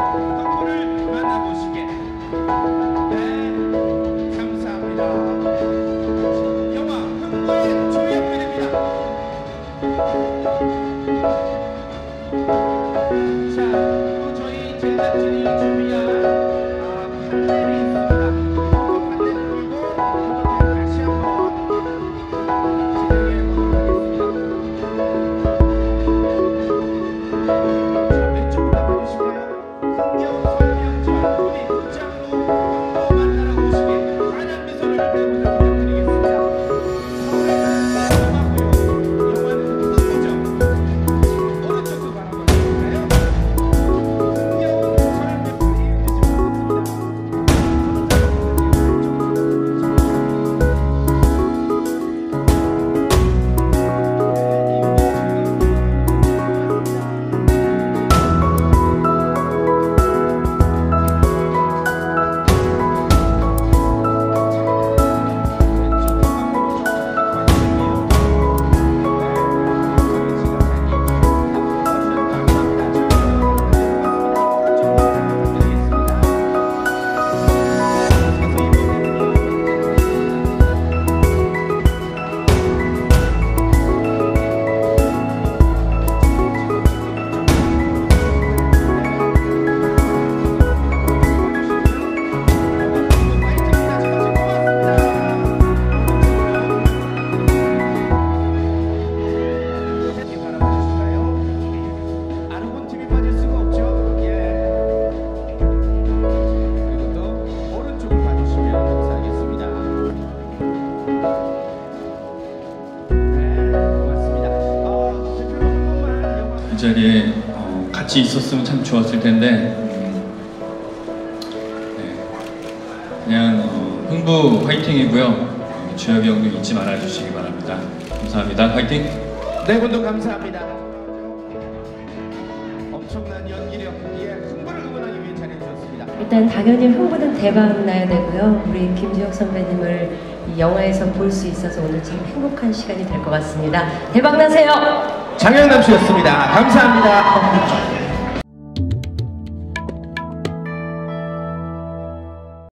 덕후를 만나보시게. 네, 감사합니다. 저희 제작진이 준비 자리에 어, 같이 있었으면 참 좋았을 텐데 음, 네. 그냥 어, 흥부 화이팅이고요. 어, 주혁이 형도 잊지 말아주시기 바랍니다. 감사합니다. 화이팅! 네 분도 감사합니다. 엄청난 연기력기에 흥부를 응원하기 위해 자리해주셨습니다. 일단 당연히 흥부는 대박 나야 되고요. 우리 김주혁 선배님을 이 영화에서 볼 수 있어서 오늘 참 행복한 시간이 될 것 같습니다. 대박 나세요! 장영남 씨였습니다. 감사합니다.